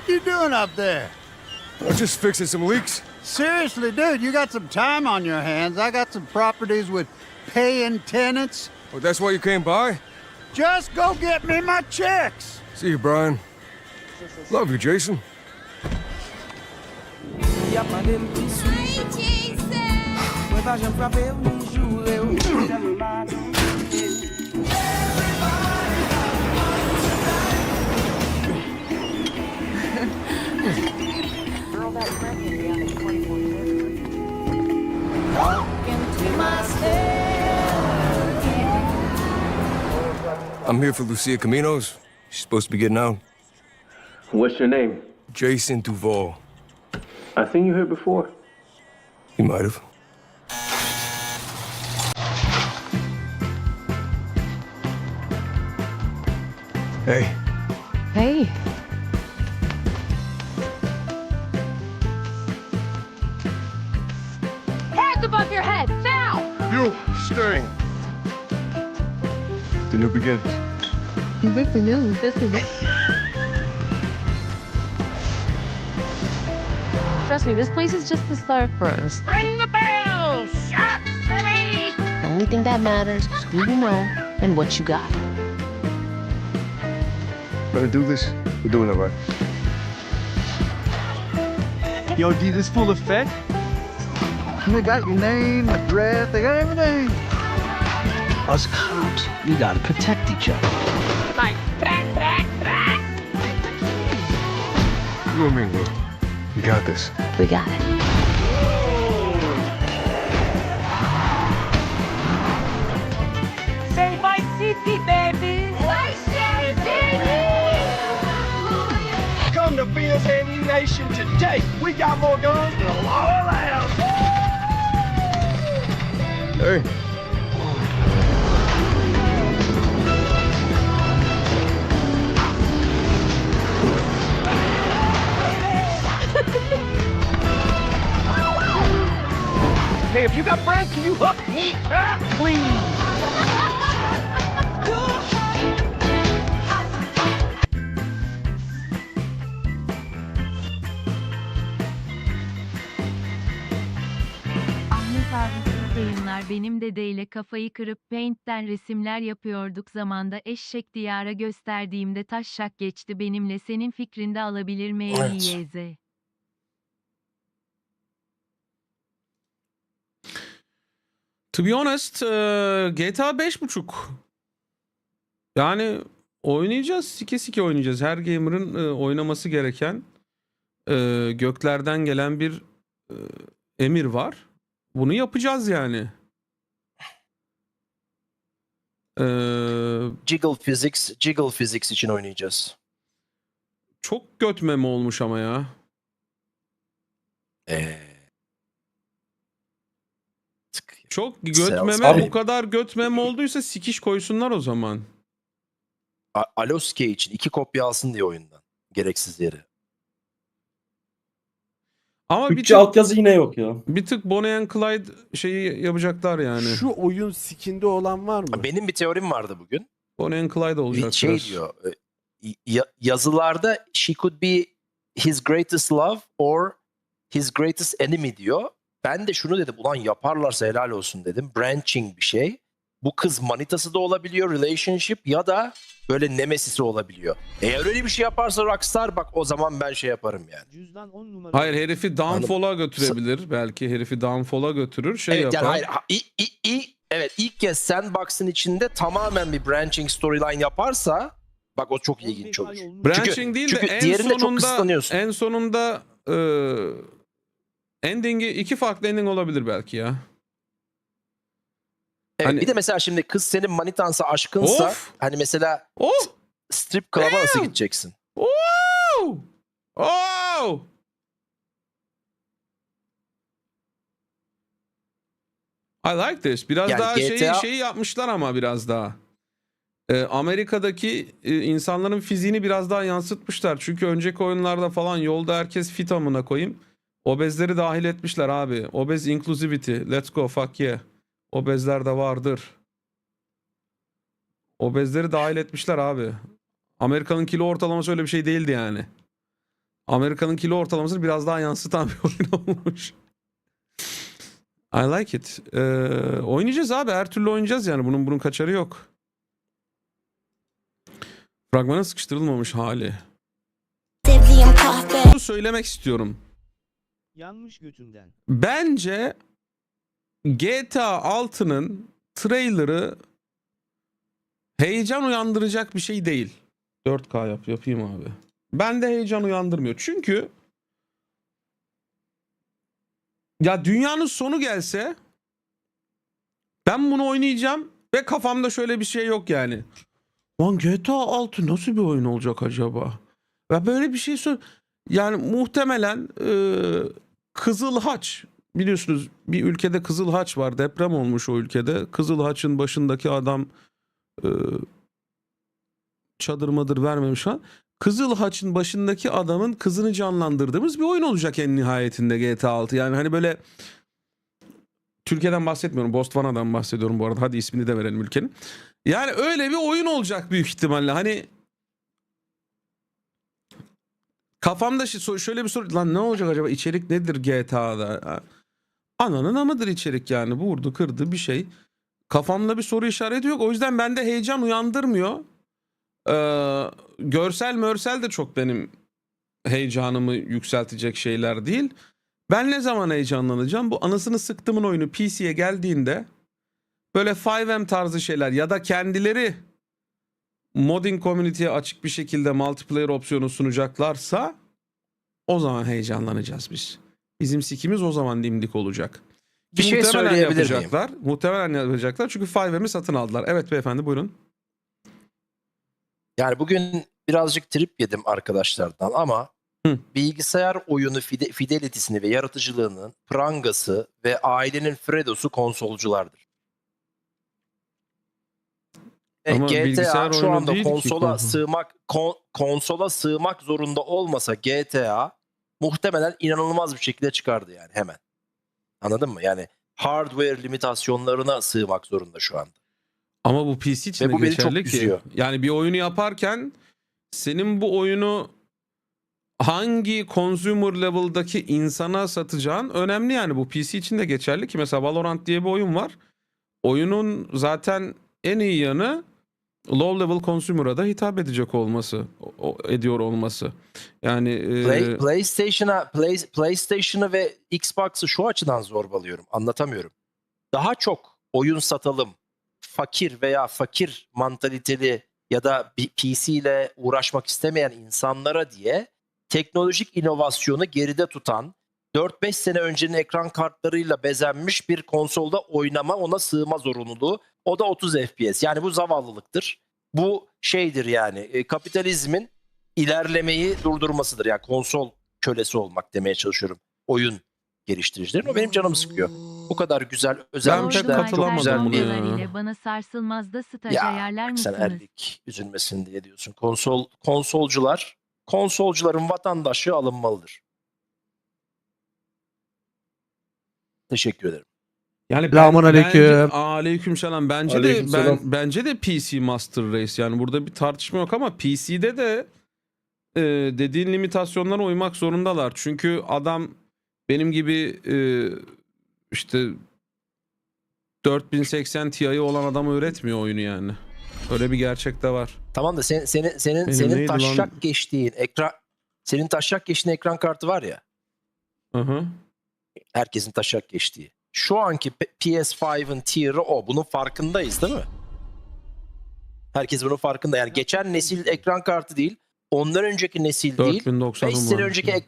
What you doing up there? I'm just fixing some leaks. Seriously, dude, you got some time on your hands. I got some properties with paying tenants. Oh, that's why you came by? Just go get me my checks. See you, Brian. Love you, Jason. Y'a pas de petit Hey, Jason! I'm here for Lucia Caminos. She's supposed to be getting out. What's your name? Jason Duval. I seen you here before. You might have. Hey, Hey. Hands above your head, now! you staying. The new beginnings. This is new. This is it. Trust me, this place is just the start for us. Ring the bell! Shot city! The only thing that matters is who you know and what you got. Gonna do this? We're doing it right. Yo, D, this full effect? They got your name, address, they got everything. Us cops, we gotta protect each other. You me, You got this. We got it. Say my city, baby Come to Fierce Nation today. We got more guns than a law allows. Hey. Hey, if you got friends, can you hook me up, please? Yayınlar benim dedeyle kafayı kırıp Paint'ten resimler yapıyorduk zamanda eşek diyara gösterdiğimde taş şak geçti benimle senin fikrinde alabilir mi Evet. YZ? To be honest, eee, GTA 5.5. Yani oynayacağız, sike sike oynayacağız. Her gamer'ın eee, oynaması gereken eee, göklerden gelen bir eee, emir var. Bunu yapacağız yani. Eee, Jiggle Physics, Jiggle Physics için oynayacağız. çok göt meme olmuş ama ya. Ee, Çok göt meme Abi- bu kadar göt meme olduysa sikiş koysunlar o zaman. A- Aloske için iki kopya alsın diye oyundan. Gereksiz yere. Ama bir Bütçe tık, altyazı yine yok ya. bir tık Bonnie and Clyde şeyi yapacaklar yani. Şu oyun skinde olan var mı? Benim bir teorim vardı bugün. Bonnie and Clyde Bir olacak şey diyor. e, ya- yazılarda she could be his greatest love or his greatest enemy diyor. Ben de şunu dedim. Ulan yaparlarsa helal olsun dedim. Branching bir şey. Bu kız manitası da olabiliyor. Relationship ya da böyle nemesisi olabiliyor. Eğer öyle bir şey yaparsa Rockstar bak o zaman ben şey yaparım yani. Cüzdan 10 numara. Hayır herifi downfall'a götürebilir. Belki herifi downfall'a götürür. Şey evet yapar. yani hayır, ha- i- i- i- evet ilk kez Sandbox'ın içinde tamamen bir branching storyline yaparsa bak o çok ilginç olur. Branching Çünkü- değil de çünkü en diğerinde çok sonunda kısıtlanıyorsun. en sonunda e, ending'i iki farklı ending olabilir belki ya. Evet, Hani- bir de mesela şimdi kız senin manitansa aşkınsa Of! hani mesela Oh! strip club'a nasıl Damn! gideceksin? Oh! Oh! I like this. Biraz Yani daha şeyi, GTA şeyi yapmışlar ama biraz daha. Ee, Amerika'daki e, insanların fiziğini biraz daha yansıtmışlar. Çünkü önceki oyunlarda falan yolda herkes fit amına koyayım. Obezleri dahil etmişler abi. Obez inclusivity. Let's go fuck yeah. Obezler de vardır. Obezleri dahil etmişler abi. Amerika'nın kilo ortalaması öyle bir şey değildi yani. Amerika'nın kilo ortalamasını biraz daha yansıtan bir oyun olmuş. I like it. Ee, oynayacağız abi. Her türlü oynayacağız yani. Bunun bunun kaçarı yok. Fragmana sıkıştırılmamış hali. Bunu söylemek istiyorum. Yanmış götünden. Bence GTA 6'nın trailer'ı heyecan uyandıracak bir şey değil. 4K yap yapayım abi. Ben de heyecan uyandırmıyor. Çünkü ya dünyanın sonu gelse ben bunu oynayacağım ve kafamda şöyle bir şey yok yani. Lan GTA 6 nasıl bir oyun olacak acaba? Ve böyle bir şey sor yani muhtemelen e, Kızıl Haç biliyorsunuz bir ülkede Kızıl Haç var deprem olmuş o ülkede. Kızıl Haç'ın başındaki adam e, çadır madır vermemiş falan. Kızıl Haç'ın başındaki adamın kızını canlandırdığımız bir oyun olacak en nihayetinde GTA 6. Yani hani böyle Türkiye'den bahsetmiyorum. Botswana'dan bahsediyorum bu arada. Hadi ismini de verelim ülkenin. Yani öyle bir oyun olacak büyük ihtimalle. Hani kafamda şöyle bir soru. Lan ne olacak acaba? İçerik nedir GTA'da? Ananın amıdır içerik yani. Vurdu kırdı bir şey. Kafamda bir soru işareti yok. O yüzden bende heyecan uyandırmıyor. Ee, görsel mörsel de çok benim heyecanımı yükseltecek şeyler değil. Ben ne zaman heyecanlanacağım? Bu anasını sıktımın oyunu PC'ye geldiğinde böyle 5M tarzı şeyler ya da kendileri modding community'ye açık bir şekilde multiplayer opsiyonu sunacaklarsa o zaman heyecanlanacağız biz. Bizim sikimiz o zaman dimdik olacak. Bir şey Muhtemelen söyleyebilir miyim? yapacaklar. Muhtemelen yapacaklar çünkü 5M'i satın aldılar. Evet beyefendi buyurun. Yani bugün birazcık trip yedim arkadaşlardan ama Hı. bilgisayar oyunu fide- fidelity'sini ve yaratıcılığının prangası ve ailenin Fredo'su konsolculardır. E, Ama bilgisayar GTA şu oyunu anda değil ki konsola konsol. sığmak kon- konsola sığmak zorunda olmasa GTA muhtemelen inanılmaz bir şekilde çıkardı yani hemen. Anladın mı? Yani hardware limitasyonlarına sığmak zorunda şu anda. Ama bu PC için Ve de bu beni çok geçerli ki. üzüyor. Yani bir oyunu yaparken senin bu oyunu hangi consumer level'daki insana satacağın önemli yani. Bu PC için de geçerli ki mesela Valorant diye bir oyun var. Oyunun zaten en iyi yanı low level consumer'a da hitap edecek olması, o- ediyor olması. Yani e, Play, PlayStation'a Play, PlayStation'ı ve Xbox'ı şu açıdan zorbalıyorum. Anlatamıyorum. Daha çok oyun satalım. Fakir veya fakir mantaliteli ya da PC ile uğraşmak istemeyen insanlara diye teknolojik inovasyonu geride tutan 4-5 sene öncenin ekran kartlarıyla bezenmiş bir konsolda oynama ona sığma zorunluluğu. O da 30 FPS. Yani bu zavallılıktır. Bu şeydir yani e, kapitalizmin ilerlemeyi durdurmasıdır. Yani konsol kölesi olmak demeye çalışıyorum. Oyun geliştiricilerin. O benim canımı sıkıyor. Bu kadar güzel özel Ben pek işler, çok katılamadım güzel buna bana sarsılmazda staj ya ayarlar bak sen mısınız? erlik üzülmesin diye diyorsun. Konsol konsolcular konsolcuların vatandaşı alınmalıdır. Teşekkür ederim. Yani Selamun aleyküm. Aleyküm selam. Bence de Aleykümselam. ben bence de PC Master Race yani burada bir tartışma yok ama PC'de de e, dediğin limitasyonlara uymak zorundalar. Çünkü adam benim gibi e, işte 4080 Ti'yi olan adam öğretmiyor oyunu yani. Öyle bir gerçek de var. Tamam da sen, senin senin Benim senin lan? taşak geçtiğin ekran senin taşak geçtiğin ekran kartı var ya. Hı hı. Herkesin taşak geçtiği. Şu anki P- PS5'ın tier'ı o. Bunun farkındayız değil mi? Herkes bunun farkında. Yani geçen nesil ekran kartı değil. Ondan önceki nesil değil. 4090'ım 5 sene önceki ek-